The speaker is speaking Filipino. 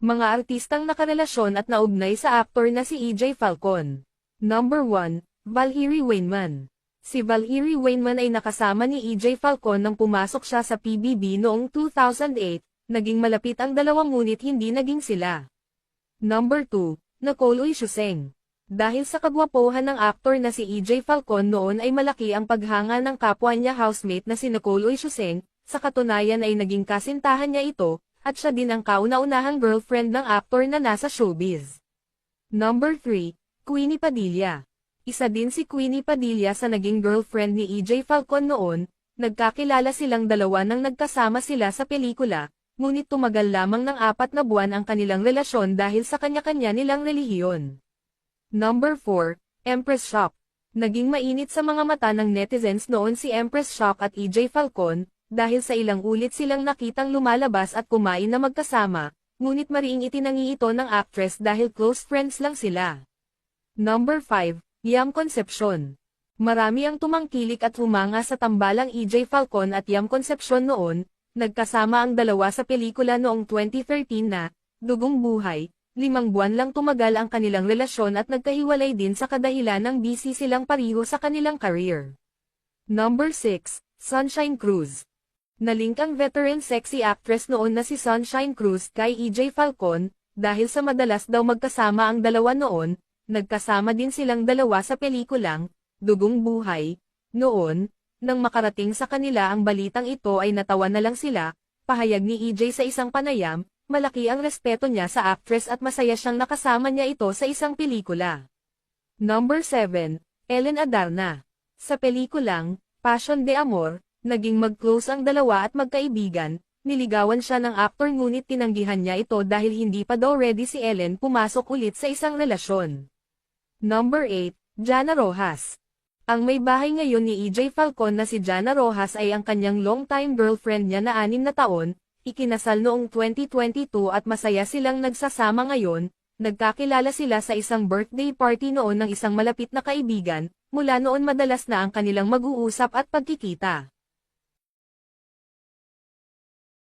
Mga artistang nakarelasyon at naugnay sa aktor na si EJ Falcon. Number 1, Valhiri Wainman. Si Valhiri Wainman ay nakasama ni EJ Falcon nang pumasok siya sa PBB noong 2008, naging malapit ang dalawa ngunit hindi naging sila. Number 2, Nicole Uy Shuseng. Dahil sa kagwapohan ng aktor na si EJ Falcon noon ay malaki ang paghanga ng kapwa niya housemate na si Nicole Uy Shuseng, sa katunayan ay naging kasintahan niya ito, at siya din ang kauna-unahang girlfriend ng aktor na nasa showbiz. Number 3, Queenie Padilla. Isa din si Queenie Padilla sa naging girlfriend ni EJ Falcon noon, nagkakilala silang dalawa nang nagkasama sila sa pelikula, ngunit tumagal lamang ng apat na buwan ang kanilang relasyon dahil sa kanya-kanya nilang relihiyon. Number 4, Empress Shock. Naging mainit sa mga mata ng netizens noon si Empress Shock at EJ Falcon, dahil sa ilang ulit silang nakitang lumalabas at kumain na magkasama, ngunit mariing itinangi ito ng actress dahil close friends lang sila. Number 5, Yam Concepcion. Marami ang tumangkilik at humanga sa tambalang EJ Falcon at Yam Concepcion noon, nagkasama ang dalawa sa pelikula noong 2013 na, Dugong Buhay, limang buwan lang tumagal ang kanilang relasyon at nagkahiwalay din sa kadahilan ng busy silang pariho sa kanilang career. Number 6, Sunshine Cruz. Nalink ang veteran sexy actress noon na si Sunshine Cruz kay EJ Falcon, dahil sa madalas daw magkasama ang dalawa noon, nagkasama din silang dalawa sa pelikulang, Dugong Buhay, noon, nang makarating sa kanila ang balitang ito ay natawa na lang sila, pahayag ni EJ sa isang panayam, malaki ang respeto niya sa actress at masaya siyang nakasama niya ito sa isang pelikula. Number 7, Ellen Adarna. Sa pelikulang, Passion de Amor, naging mag-close ang dalawa at magkaibigan, niligawan siya ng aktor ngunit tinanggihan niya ito dahil hindi pa daw ready si Ellen pumasok ulit sa isang relasyon. Number 8, Jana Rojas. Ang may bahay ngayon ni EJ Falcon na si Jana Rojas ay ang kanyang long-time girlfriend niya na anim na taon, ikinasal noong 2022 at masaya silang nagsasama ngayon, nagkakilala sila sa isang birthday party noon ng isang malapit na kaibigan, mula noon madalas na ang kanilang mag-uusap at pagkikita.